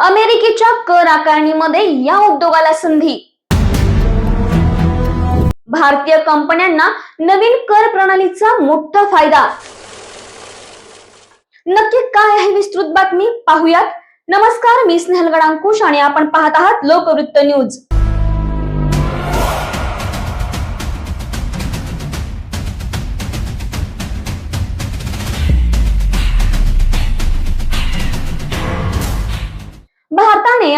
अमेरिकेच्या कर आकारणीमध्ये या उद्योगाला संधी. भारतीय कंपन्यांना नवीन कर प्रणालीचा मोठा फायदा. नक्की काय आहे विस्तृत बातमी पाहूयात. नमस्कार मी स्नेहल गडांकुश आणि आपण पाहत आहात लोकवृत्त न्यूज.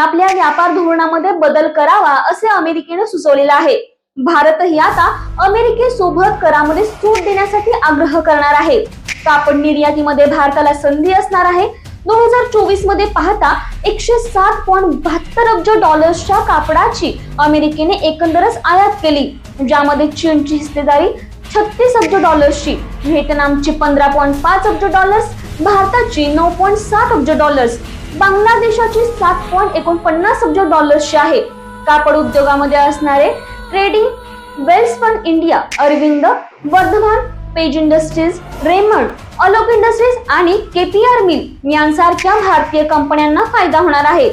आपल्या व्यापार धोरणामध्ये बदल करावा असे अमेरिकेने सुचवलेलं आहे. भारतही आता अमेरिकेसोबत करामध्ये सूट देण्यासाठी आग्रह करणार आहे. कापड निर्यातीमध्ये भारताला संधी असणार आहे. दोन हजार चोवीसमध्ये पाहता एकशे सात पॉईंट बहात्तर अब्ज डॉलर्सच्या कापडाची अमेरिकेने एकंदरच आयात केली. ज्यामध्ये चीनची हिस्सेदारी छत्तीस अब्ज डॉलर्सची व्हिएतनामची पंधरा पॉईंट पाच अब्ज डॉलर्स भारताची नऊ पॉईंट सात अब्ज डॉलर्स बांगलादेशाची सात पॉईंट एकोणपन्नास अब्ज डॉलर्सची आहे. कापड उद्योगामध्ये असणारे trading wells fund India Arvind Vardhman Page industries Raymond Alok industries आणि केपीआर मिल यांसारख्या भारतीय कंपन्यांना फायदा होणार आहे.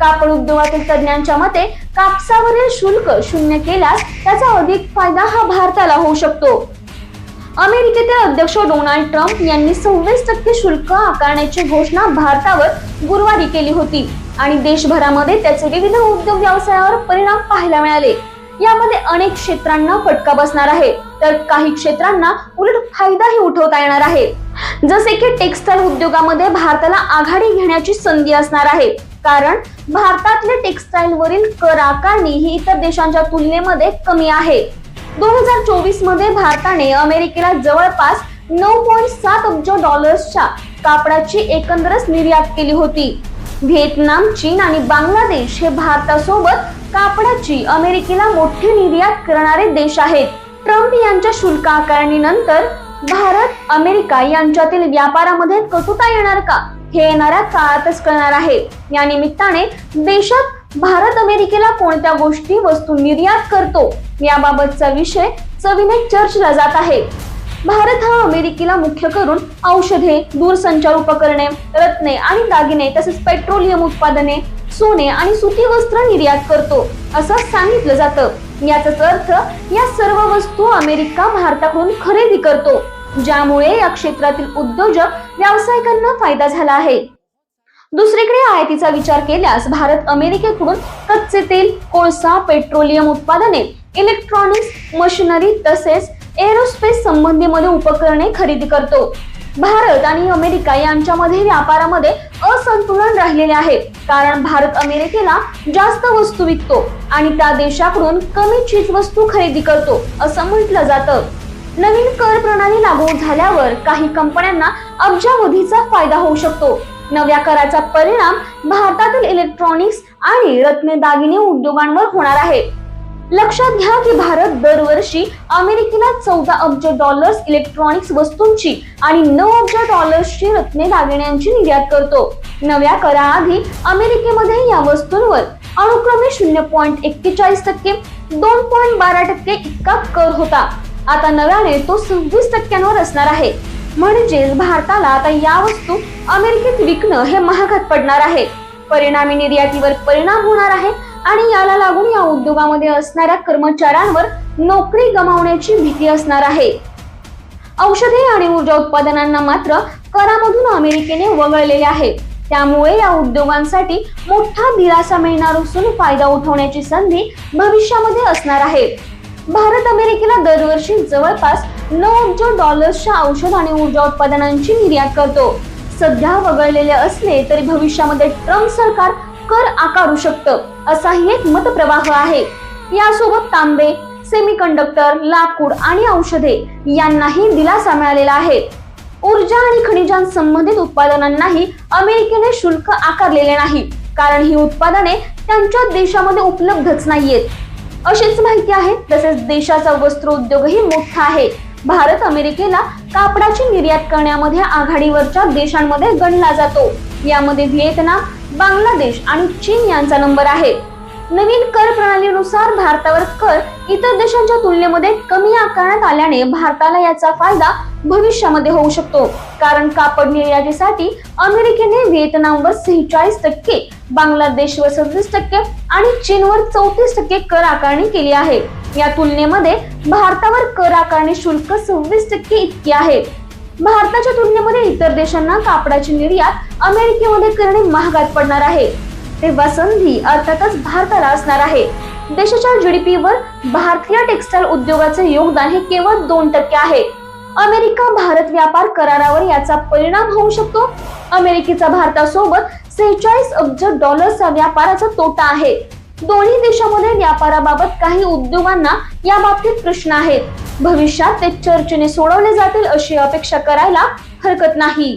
कापड उद्योगातील तज्ञांच्या मते कापसावरील शुल्क शून्य केल्यास त्याचा अधिक फायदा हा भारताला होऊ शकतो. अमेरिकेतील अध्यक्ष डोनाल्ड ट्रम्प यांनी सव्वीस टक्के शुल्क आकारण्याची घोषणा भारतावर गुरुवारी केली होती. आणि देशभरामध्ये त्याचे विविध उद्योग व्यवसायावर परिणाम पाहायला मिळाले. यामध्ये अनेक क्षेत्रांना फटका बसणार आहे. तर काही क्षेत्रांना उलट फायदाही उठवता येणार आहे. जसे की टेक्सटाईल उद्योगामध्ये भारताला आघाडी घेण्याची संधी असणार आहे. कारण भारतातले टेक्सटाईल वरील कर आकारणी ही इतर देशांच्या तुलनेमध्ये कमी आहे. दोन हजार चोवीसमध्ये भारताने अमेरिकेला जवळपास नऊ पॉईंट सात अब्ज डॉलर्सच्या कापडाची एकंदरच निर्यात केली होती. व्हिएतनाम चीन आणि बांगलादेश हे भारतासोबत कापडाची अमेरिकेला मोठी निर्यात करणारे देश आहेत. ट्रम्प यांच्या शुल्क आकारणीनंतर भारत अमेरिका यांच्यातील व्यापारामध्ये कटुता येणार का? हे येणाऱ्या काळातच कळणार आहे. या निमित्ताने देशात भारत अमेरिकेला कोणत्या गोष्टी वस्तू निर्यात करतो याबाबतचा विषय चवीने चर्चला जात आहे. भारत हा अमेरिकेला मुख्य करून औषधे दूरसंचार उपकरणे रत्ने आणि दागिने तसेच पेट्रोलियम उत्पादने सोने आणि सुती वस्त्र निर्यात करतो असं सांगितलं जातं. याचाच अर्थ या सर्व वस्तू अमेरिका भारताकडून खरेदी करतो ज्यामुळे या क्षेत्रातील उद्योजक व्यावसायिकांना फायदा झाला आहे. दुसरीकडे आयातीचा विचार केल्यास भारत अमेरिकेकडून कच्चे तेल कोळसा पेट्रोलियम उत्पादने इलेक्ट्रॉनिक्स मशिनरी तसेच एरोस्पेस संबंधीमध्ये उपकरणे खरेदी करतो. भारत आणि अमेरिका यांच्यामध्ये व्यापारामध्ये असंतुलन राहिलेले आहे. कारण भारत अमेरिकेला जास्त वस्तू विकतो आणि त्या देशाकडून कमी चीज वस्तू खरेदी करतो असं म्हटलं जातं. नवीन कर प्रणाली लागू झाल्यावर काही कंपन्यांना अब्जावधीचा फायदा होऊ शकतो. नव्या कराचा परिणाम भारतातील इलेक्ट्रॉनिक्स आणि रत्ने दागिने उद्योगांवर होणार आहे. लक्षात घ्या की भारत दरवर्षी अमेरिकेला चौदा अब्ज डॉलर्स इलेक्ट्रॉनिक्स वस्तूंची आणि नऊ अब्ज डॉलर्सची रत्ने दागिन्यांची निर्यात करतो. नव्या कराआधी अमेरिकेमध्ये या वस्तूंवर अनुक्रमे शून्य पॉईंट एक्केचाळीस टक्के दोन पॉईंट बारा टक्के इतका कर होता. आता नव्याने तो सव्वीस टक्क्यांवर असणार आहे. म्हणजेच भारताला आता या वस्तू अमेरिकेत विकणं हे महागात पडणार आहे. परिणामी निर्यातीवर परिणाम होणार आहे आणि याला लागून या उद्योगामध्ये असणाऱ्या कर्मचाऱ्यांवर नोकरी गमावण्याची भीती असणार आहे. औषधे आणि ऊर्जा उत्पादनांना मात्र करामधून अमेरिकेने वगळलेले आहे. त्यामुळे या उद्योगांसाठी मोठा दिलासा मिळणार असून फायदा उठवण्याची संधी भविष्यामध्ये असणार आहे. भारत अमेरिकेला दरवर्षी जवळपास नऊ अब्ज डॉलर्सच्या औषध आणि ऊर्जा उत्पादनांची निर्यात करतो. सध्या वगळलेले असले तरी भविष्यामध्ये ट्रम्प सरकार कर आकारू शकतं असाही एक मतप्रवाह आहे. यासोबत तांबे सेमीकंडक्टर लाकूड आणि औषधे यांनाही दिलासा मिळालेला आहे. ऊर्जा आणि खनिजांसंबंधित उत्पादनांनाही अमेरिकेने शुल्क आकारलेले नाही कारण ही उत्पादने त्यांच्या देशामध्ये उपलब्धच नाहीयेत. अशीच माहिती आहे तसेच देशाचा वस्त्र उद्योगही मोठा आहे. भारत अमेरिकेला कापडाची निर्यात करण्यामध्ये आघाडीवरच्या देशांमध्ये गणला जातो. यामध्ये व्हिएतनाम बांगलादेश आणि चीन यांचा नंबर आहे. नवीन कर प्रणालीनुसार भारतावर कर इतर देशांच्या तुलनेमध्ये कमी आकारण्यात आल्याने भारताला याचा फायदा भविष्यामध्ये होऊ शकतो. कारण कापड निर्यातीसाठी अमेरिकेने व्हिएतनामवर सेहेचाळीस टक्के बांगलादेशवर सदतीस टक्के आणि चीनवर चौतीस टक्के कर आकारणी केली आहे. या तुलनेमध्ये भारतावर कर आकारणी शुल्क सव्वीस टक्के इतके आहे. भारताच्या तुलनेमध्ये इतर देशांना कापडाची निर्यात अमेरिकेमध्ये करणे महागात पडणार आहे. तेव्हा संधी अर्थातच भारताला असणार आहे. देशाच्या जीडीपी वर भारतीय टेक्सटाईल उद्योगाचे योगदान हे केवळ दोन टक्के आहे. अमेरिका भारत व्यापार करारावर याचा परिणाम होऊ शकतो. अमेरिकेचा भारतासोबत सेहेचाळीस अब्ज डॉलरचा व्यापाराचा तोटा आहे. दोन्ही देशांमध्ये व्यापाराबाबत काही उद्योगांना या बाबतीत प्रश्न आहेत. भविष्यात ते चर्चेने सोडवले जातील अशी अपेक्षा करायला हरकत नाही.